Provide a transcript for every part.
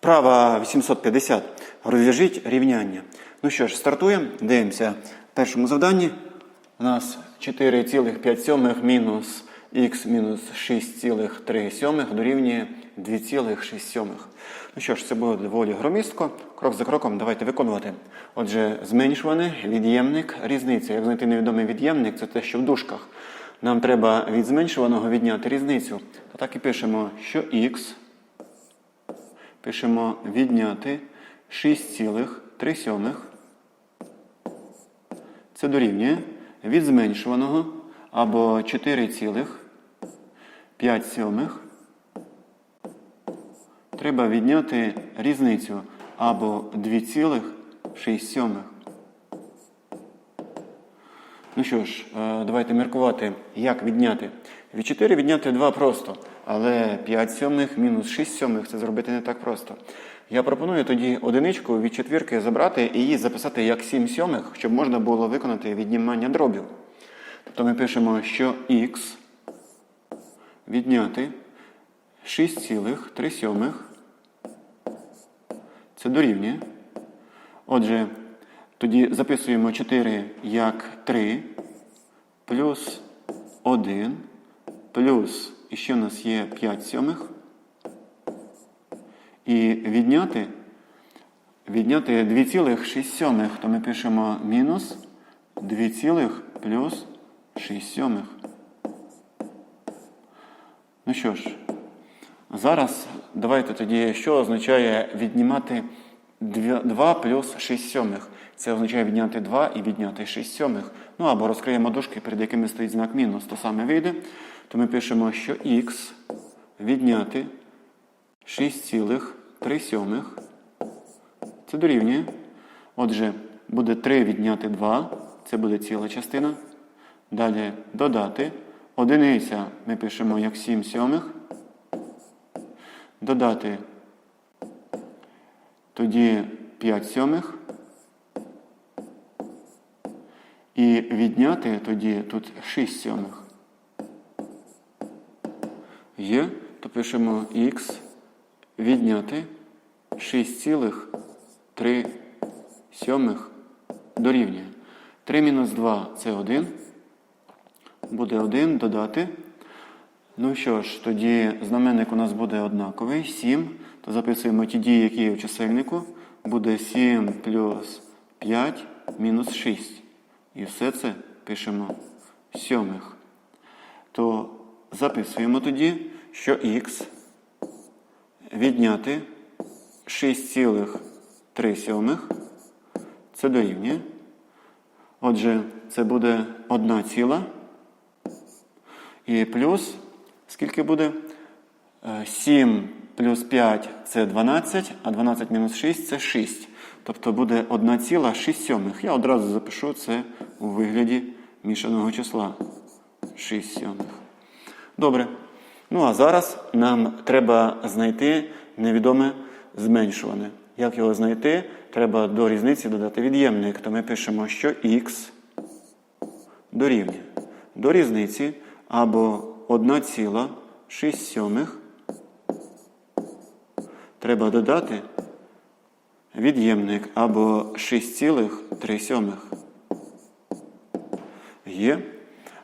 Вправа 850. Розв'яжіть рівняння. Ну що ж, стартуємо. Дивимося. Першому завданні у нас 4,5 мінус х мінус 6,3 дорівнює 2,6. Ну що ж, це буде доволі громістко. Крок за кроком давайте виконувати. Отже, зменшуваний від'ємник, різниця. Як знайти невідомий від'ємник, це те, що в дужках. Нам треба від зменшуваного відняти різницю. То так і пишемо, що х пишемо відняти 6,3. Це дорівнює від зменшуваного або 4,5. Треба відняти різницю або 2,6. Ну що ж, е, давайте міркувати, як відняти. Від 4 відняти 2 просто, але 5 сьомих мінус 6 сьомих це зробити не так просто. Я пропоную тоді одиничку від четвірки забрати і її записати як 7 сьомих, щоб можна було виконати віднімання дробів. Тобто ми пишемо, що х відняти 6,3 сьомих. Це дорівнює. Отже, тоді записуємо 4 як 3 плюс 1 плюс, і ще в нас є 5 сьомих. І відняти, відняти 2,6 сьомих, то ми пишемо мінус 2, плюс 6 сьомих. Ну що ж, зараз давайте тоді, що означає віднімати 2 плюс 6 сьомих. Це означає відняти 2 і відняти 6 сьомих. Ну або розкриємо дужки, перед якими стоїть знак мінус, то саме вийде. То ми пишемо, що х відняти 6,3 сьомих. Це дорівнює. Отже, буде 3 відняти 2, це буде ціла частина. Далі додати. Одиниця ми пишемо як 7 сьомих. Додати тоді 5 сьомих. І відняти тоді тут 6 сьомих. Є, то пишемо х відняти 6,3 сьомих дорівнює. 3 мінус 2 це 1. Буде 1 додати. Ну що ж, тоді знаменник у нас буде однаковий. 7. То записуємо ті дії, які є в чисельнику. Буде 7 плюс 5 мінус 6. І все це пишемо сьомих. То записуємо тоді, що х відняти 6,3 сьомих. Це дорівнює. Отже, це буде 1 ціла. І плюс, скільки буде? 7 плюс 5 це 12, а 12 мінус 6 це 6. Тобто буде 1,6 сьомих. Я одразу запишу це у вигляді мішаного числа. 6 сьомих. Добре. Ну а зараз нам треба знайти невідоме зменшуване. Як його знайти? Треба до різниці додати від'ємник. То ми пишемо, що х дорівнює. До різниці або 1,6 сьомих треба додати від'ємник або 6,3 сьомих. Є.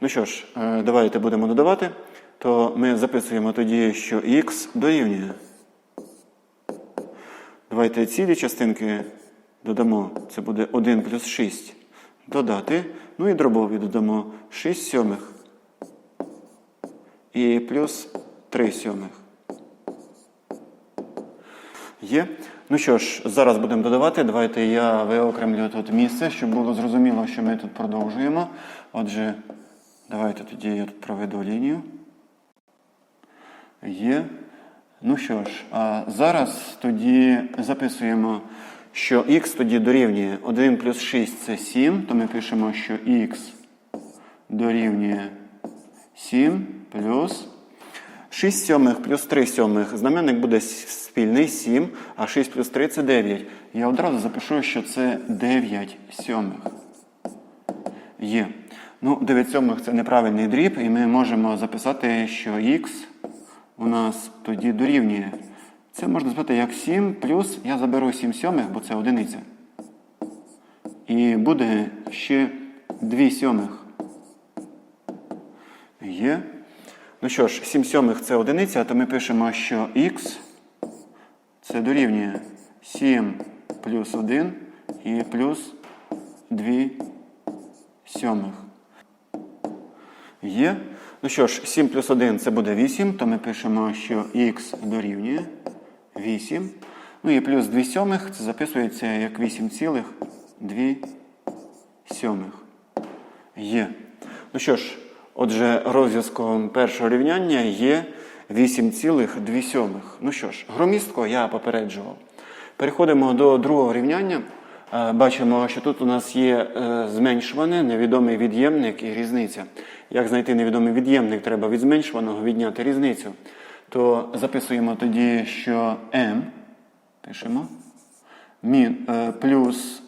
Ну що ж, е, давайте будемо додавати. То ми записуємо тоді, що х дорівнює. Давайте цілі частинки додамо. Це буде 1 плюс 6. Додати. Ну і дробові додамо 6 сьомих. І плюс 3 сьомих. Є. Ну що ж, зараз будемо додавати. Давайте я виокремлю тут місце, щоб було зрозуміло, що ми тут продовжуємо. Отже, давайте тоді я тут проведу лінію. Є. Ну що ж, а зараз тоді записуємо, що х тоді дорівнює 1 плюс 6 це 7, то ми пишемо, що х дорівнює 7 плюс 6 сьомих плюс 3 сьомих. Знаменник буде спільний 7, а 6 плюс 3 це 9. Я одразу запишу, що це 9 сьомих. Є. Ну, 9 сьомих це неправильний дріб, і ми можемо записати, що х у нас тоді дорівнює. Це можна записати як 7 плюс я заберу 7 сьомих, бо це одиниця. І буде ще 2 сьомих. Є. Ну що ж, 7 сьомих це одиниця, то ми пишемо, що х це дорівнює 7 плюс 1 і плюс 2 сьомих. Є. Ну що ж, 7 плюс 1 це буде 8, то ми пишемо, що х дорівнює 8. Ну і плюс 2 сьомих це записується як 8,2 сьомих. Є. Ну що ж, отже, розв'язком першого рівняння є 8,2. Ну що ж, громістко я попереджував. Переходимо до другого рівняння. Е, Бачимо, що тут у нас є е, зменшуване, невідомий від'ємник і різниця. Як знайти невідомий від'ємник, треба від зменшуваного відняти різницю. То записуємо тоді, що m, пишемо, е, плюс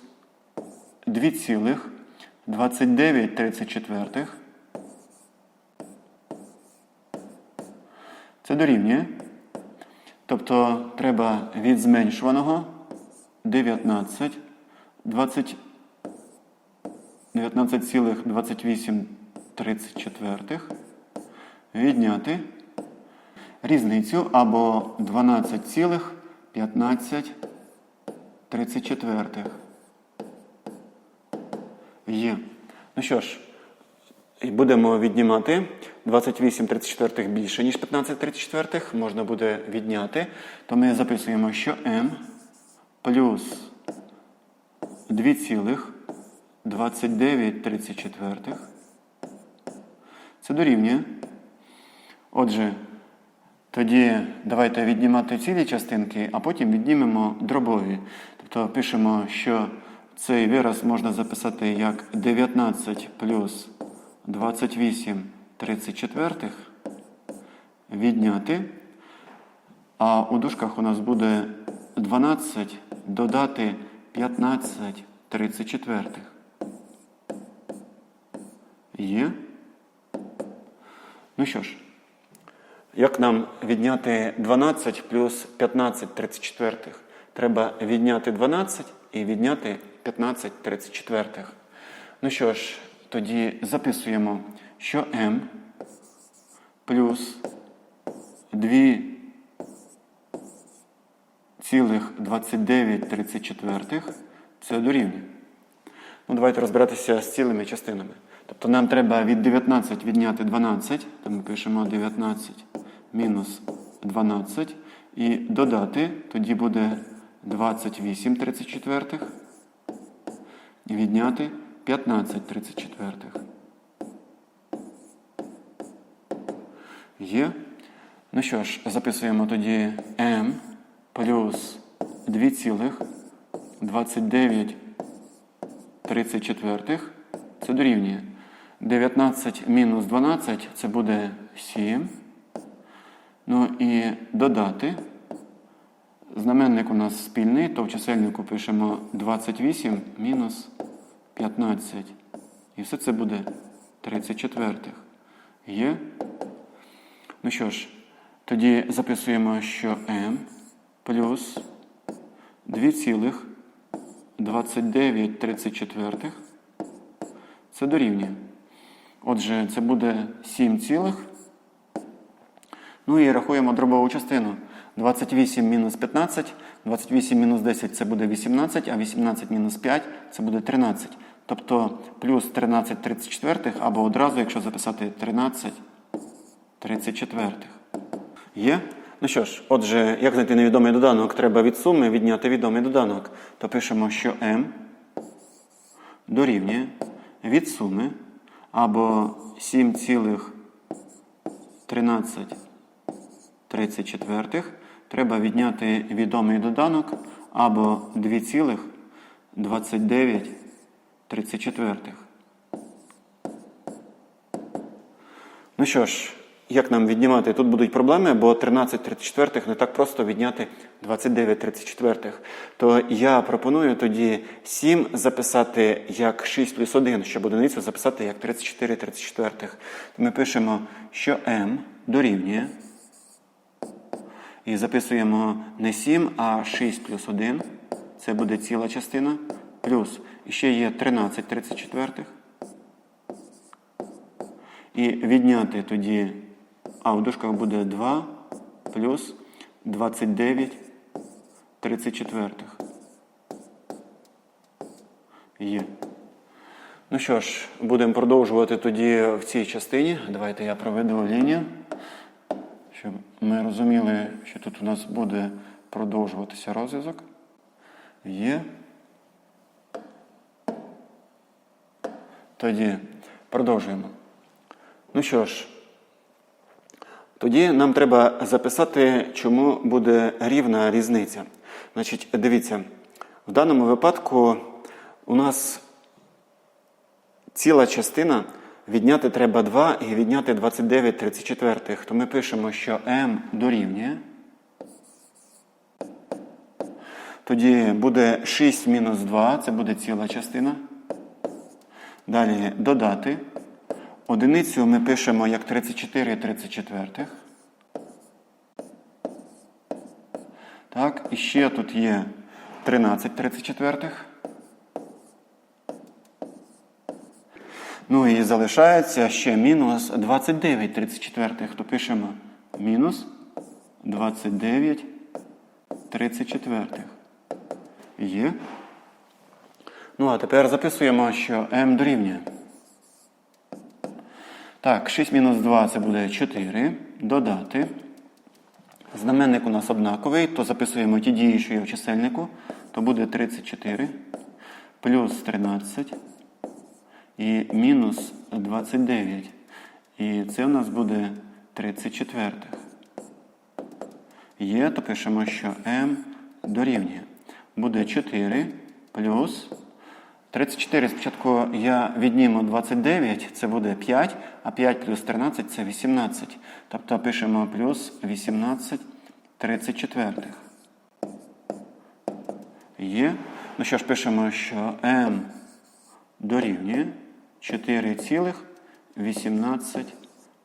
2,2934. Це дорівнює. Тобто треба від зменшуваного 19, 20, 19,2834 відняти різницю або 12,1534. Є. Ну що ж, і будемо віднімати 28 34 більше, ніж 15 34 можна буде відняти. То ми записуємо, що m плюс 2,29 34 це дорівнює. Отже, тоді давайте віднімати цілі частинки, а потім віднімемо дробові. Тобто пишемо, що цей вираз можна записати як 19 плюс 28 34 відняти. А у дужках у нас буде 12 додати 15 34. Є. Ну що ж, як нам відняти 12 плюс 15 34? Треба відняти 12 і відняти 15 34. Ну що ж, тоді записуємо, що m плюс 2 цілих 29 34 це дорівнює. Ну, давайте розбиратися з цілими частинами. Тобто нам треба від 19 відняти 12, то ми пишемо 19 мінус 12 і додати, тоді буде 28 34 і відняти 15 34. Є. Ну що ж, записуємо тоді m плюс 2,29 34. Це дорівнює. 19 мінус 12 це буде 7. Ну і додати. Знаменник у нас спільний, то в чисельнику пишемо 28 мінус 15. І все це буде 34. Є? Ну що ж, тоді записуємо, що m плюс 2,29 34 це дорівнює. Отже, це буде 7 цілих. Ну і рахуємо дробову частину. 28 мінус 15, 28 мінус 10 це буде 18, а 18 мінус 5 це буде 13. Тобто плюс 13 34, або одразу, якщо записати 13 34. Є? Ну що ж, отже, як знайти невідомий доданок, треба від суми відняти відомий доданок. То пишемо, що m дорівнює від суми або 7,13 треба відняти відомий доданок або 2,29 34. Ну що ж, як нам віднімати? Тут будуть проблеми, бо 13 34 не так просто відняти 29 34. То я пропоную тоді 7 записати як 6 плюс 1, щоб одиницю записати як 34 34. То ми пишемо, що m дорівнює І записуємо не 7, а 6 плюс 1. Це буде ціла частина. Плюс ще є 13 34. І відняти тоді, а в дужках буде 2 плюс 29 34. Є. Ну що ж, будемо продовжувати тоді в цій частині. Давайте я проведу лінію, щоб ми розуміли, що тут у нас буде продовжуватися розв'язок. Є. Тоді продовжуємо. Ну що ж, тоді нам треба записати, чому буде рівна різниця. Значить, дивіться, в даному випадку у нас ціла частина відняти треба 2 і відняти 29 34. То ми пишемо, що m дорівнює. Тоді буде 6 мінус 2, це буде ціла частина. Далі додати. Одиницю ми пишемо як 34 34. Так, і ще тут є 13 34. Ну і залишається ще мінус 29 34. То пишемо мінус 29 34. Є. Ну, а тепер записуємо, що m дорівнює. Так, 6 мінус 2 це буде 4. Додати. Знаменник у нас однаковий, то записуємо ті дії, що є в чисельнику, то буде 34 плюс 13 і мінус 29. І це у нас буде 34. Є, то пишемо, що m дорівнює. Буде 4 плюс 34. Спочатку я відніму 29, це буде 5, а 5 плюс 13 це 18. Тобто пишемо плюс 18 34. Є. Ну що ж, пишемо, що m дорівнює 4,18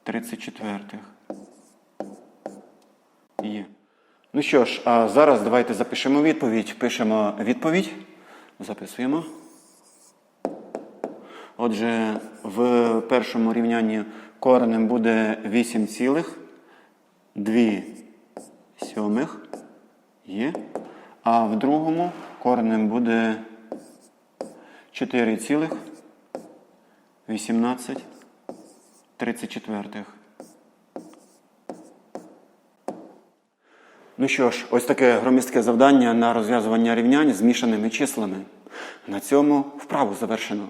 34. Є. Ну що ж, а зараз давайте запишемо відповідь. Пишемо відповідь. Записуємо. Отже, в першому рівнянні коренем буде 8,2 сьомих. Є. А в другому коренем буде 4,18 34. Ну що ж, ось таке громістке завдання на розв'язування рівнянь з мішаними числами. На цьому вправу завершено.